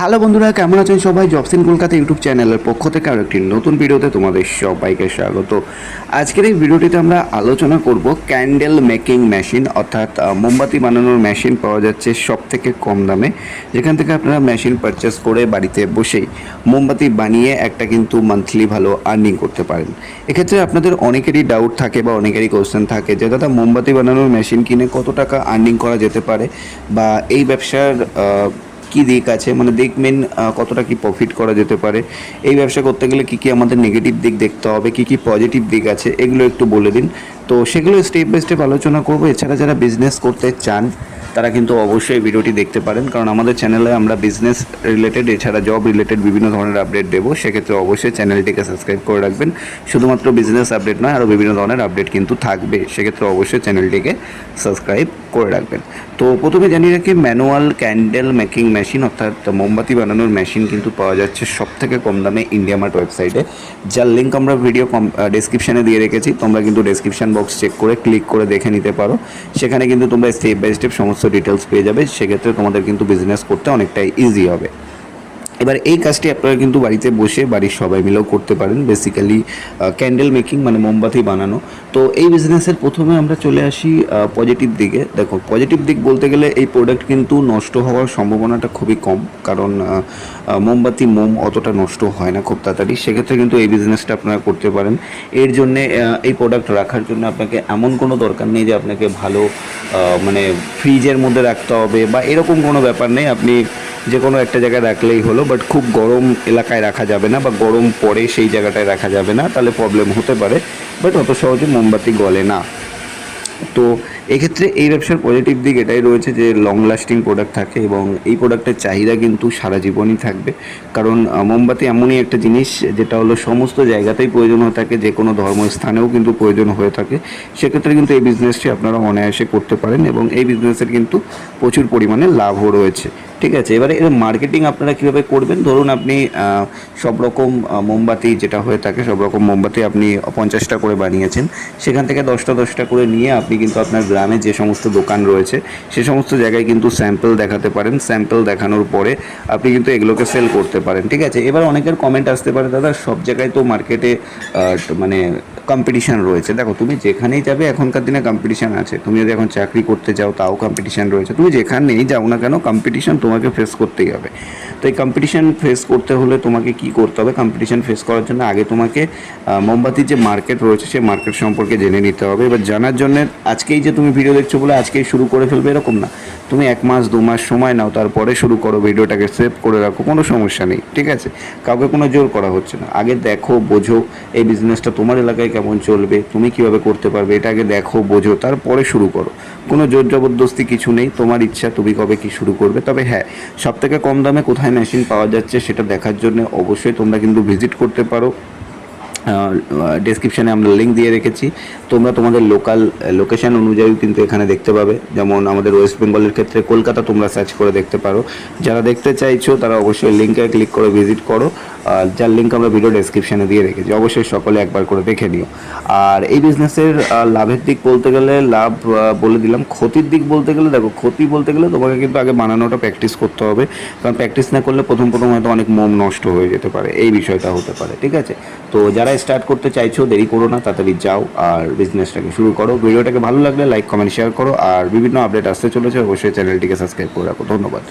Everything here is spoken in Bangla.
হ্যালো বন্ধুরা, কেমন আছেন সবাই? জবস ইন কলকাতা ইউটিউব চ্যানেলের পক্ষ থেকে আরও একটি নতুন ভিডিওতে তোমাদের সবাইকে স্বাগত। আজকের এই ভিডিওটিতে আমরা আলোচনা করব ক্যান্ডেল মেকিং মেশিন অর্থাৎ মোমবাতি বানানোর মেশিন পাওয়া যাচ্ছে সব থেকে কম দামে। যেখান থেকে আপনারা মেশিন পারচেস করে বাড়িতে বসেই মোমবাতি বানিয়ে একটা কিন্তু মান্থলি ভালো আর্নিং করতে পারেন। এক্ষেত্রে আপনাদের অনেকেরই ডাউট থাকে বা অনেকেরই কোশ্চেন থাকে যে, দাদা, মোমবাতি বানানোর মেশিন কিনে কত টাকা আর্নিং করা যেতে পারে? বা এই ব্যবসার কি দিক আছে? মানে দিক মেন কতটা কি প্রফিট করা যেতে পারে? এই ব্যবসা করতে গেলে কি কি আমাদের নেগেটিভ দিক দেখতে হবে? কি কি পজিটিভ দিক আছে? এগুলো একটু বলে দিন। তো সেগুলো স্টেপ বাই স্টেপ আলোচনা করব। এছাড়া যারা বিজনেস করতে চান, তারা কিন্তু অবশ্যই ভিডিওটি দেখতে পারেন। কারণ আমাদের চ্যানেলে আমরা বিজনেস রিলেটেড এছাড়া জব রিলেটেড বিভিন্ন ধরনের আপডেট দেবো। সেক্ষেত্রে অবশ্যই চ্যানেলটিকে সাবস্ক্রাইব করে রাখবেন। শুধুমাত্র বিজনেস আপডেট নয় আরও বিভিন্ন ধরনের আপডেট কিন্তু থাকবে। সেক্ষেত্রে অবশ্যই চ্যানেলটিকে সাবস্ক্রাইব করে রাখবেন। তো প্রথমে জানিয়ে রাখি ম্যানুয়াল ক্যান্ডেল মেকিং মেশিন অর্থাৎ মোমবাতি বানানোর মেশিন কিন্তু পাওয়া যাচ্ছে সব থেকে কম দামে ইন্ডিয়া মার্ট ওয়েবসাইটে যার লিঙ্ক আমরা ভিডিও কম ডেসক্রিপশানে দিয়ে রেখেছি। তোমরা কিন্তু ডেসক্রিপশন বক্স চেক করে ক্লিক করে দেখে নিতে পারো। সেখানে কিন্তু তোমরা স্টেপ বাই স্টেপ সমস্ত ডিটেলস পেয়ে যাবে। সেক্ষেত্রে তোমাদের কিন্তু বিজনেস করতে অনেকটাই ইজি হবে। এবার এই কাজটি আপনারা কিন্তু বাড়িতে বসে বাড়ির সবাই মিলেও করতে পারেন। বেসিক্যালি ক্যান্ডেল মেকিং মানে মোমবাতি বানানো। তো এই বিজনেসের প্রথমে আমরা চলে আসি পজিটিভ দিকে। দেখো পজিটিভ দিক বলতে গেলে এই প্রোডাক্ট কিন্তু নষ্ট হওয়ার সম্ভাবনাটা খুবই কম। কারণ মোমবাতি, মোম অতটা নষ্ট হয় না খুব তাড়াতাড়ি। সেক্ষেত্রে কিন্তু এই বিজনেসটা আপনারা করতে পারেন। এর জন্যে এই প্রোডাক্ট রাখার জন্য আপনাকে এমন কোনো দরকার নেই যে আপনাকে ভালো মানে ফ্রিজের মধ্যে রাখতে হবে বা এরকম কোনো ব্যাপার নেই। আপনি যে কোনো একটা জায়গায় রাখলেই হলো বাট খুব গরম এলাকায় রাখা যাবে না বা গরম পরে সেই জায়গাটায় রাখা যাবে না, তাহলে প্রবলেম হতে পারে বাট অত সহজে মোমবাতি গলে না। তো এক্ষেত্রে এই ব্যবসার পজিটিভ দিক এটাই রয়েছে যে লং লাস্টিং প্রোডাক্ট থাকে এবং এই প্রোডাক্টের চাহিদা কিন্তু সারা জীবনই থাকবে। কারণ মোমবাতি এমনই একটা জিনিস যেটা হলো সমস্ত জায়গাতেই প্রয়োজন হয়ে থাকে, যে কোনো ধর্মস্থানেও কিন্তু প্রয়োজন হয়ে থাকে। সেক্ষেত্রে কিন্তু এই বিজনেসটি আপনারা অনায়াসে করতে পারেন এবং এই বিজনেসের কিন্তু প্রচুর পরিমাণে লাভও রয়েছে। ঠিক আছে, এবারে এর মার্কেটিং আপনারা কীভাবে করবেন? ধরুন আপনি সব রকম মোমবাতি যেটা হয়ে থাকে, সব রকম মোমবাতি আপনি পঞ্চাশটা করে বানিয়েছেন। সেখান থেকে দশটা দশটা করে নিয়ে আপনি কিন্তু আপনার গ্রামে যে সমস্ত দোকান রয়েছে, সে সমস্ত জায়গায় কিন্তু স্যাম্পল দেখাতে পারেন। স্যাম্পল দেখানোর পরে আপনি কিন্তু এগুলোকে সেল করতে পারেন, ঠিক আছে? এবার অনেকের কমেন্ট আসতে পারে, দাদা, সব জায়গায় তো মার্কেটে মানে কম্পিটিশান রয়েছে। দেখো, তুমি যেখানেই যাবে, এখনকার দিনে কম্পিটিশান আছে। তুমি যদি এখন চাকরি করতে যাও, তাও কম্পিটিশান রয়েছে। তুমি যেখানেই যাও না কেন কম্পিটিশান তোমাকে ফেস করতেই হবে। তো এই কম্পিটিশান ফেস করতে হলে তোমাকে কি করতে হবে? কম্পিটিশান ফেস করার জন্য আগে তোমাকে মোমবাতির যে মার্কেট রয়েছে সেই মার্কেট সম্পর্কে জেনে নিতে হবে। এবার জানার জন্য আজকেই যে তুমি ভিডিও দেখছ বলে আজকেই শুরু করে ফেলবে, এরকম না। তুমি এক মাস, দু মাস সময় নাও, তারপরে শুরু করো ভিডিওটাকে সেভ করে রাখো, কোনো সমস্যা নেই, ঠিক আছে? কাউকে কোনো জোর করা হচ্ছে না। আগে দেখো, বোঝো, এই বিজনেসটা তোমার এলাকায় কেমন চলবে, তুমি কীভাবে করতে পারবে, এটা আগে দেখো, বোঝো, তারপরে শুরু করো। কোনো জোর জবরদস্তি কিছু নেই, তোমার ইচ্ছা, তুমি কবে কি শুরু করবে, তবে হ্যাঁ সব থেকে কম দামে কোথায় মেশিন পাওয়া যাচ্ছে সেটা দেখার জন্য অবশ্যই তোমরা কিন্তু ভিজিট করতে পারো। ডেসক্রিপশানে আমরা লিঙ্ক দিয়ে রেখেছি। তোমরা তোমাদের লোকাল লোকেশন অনুযায়ী কিন্তু এখানে দেখতে পাবে। যেমন আমাদের ওয়েস্ট বেঙ্গলের ক্ষেত্রে কলকাতা তোমরা সার্চ করে দেখতে পারো। যারা দেখতে চাইছো, তারা অবশ্যই লিঙ্কে ক্লিক করে ভিজিট করো। আর যার লিঙ্ক আমরা ভিডিও ডেসক্রিপশানে দিয়ে রেখেছি, অবশ্যই সকলে একবার করে দেখে নিও। আর এই বিজনেসের লাভের দিক বলতে গেলে, লাভ বলে দিলাম। ক্ষতির দিক বলতে গেলে, দেখো, ক্ষতি বলতে গেলে তোমাকে কিন্তু আগে বানানোটা প্র্যাকটিস করতে হবে। কারণ প্র্যাকটিস না করলে প্রথম প্রথম হয়তো অনেক মোম নষ্ট হয়ে যেতে পারে। এই বিষয়টা হতে পারে, ঠিক আছে? তো যারা স্টার্ট করতে চাইছো, দেরি করো না, তাড়াতাড়ি যাও আর বিজনেসটাকে শুরু করো। ভিডিওটাকে ভালো লাগলে লাইক কমেন্ট শেয়ার করো। আর বিভিন্ন আপডেট আসতে চলেছে, অবশ্যই চ্যানেলটিকে সাবস্ক্রাইব করে রাখো। ধন্যবাদ।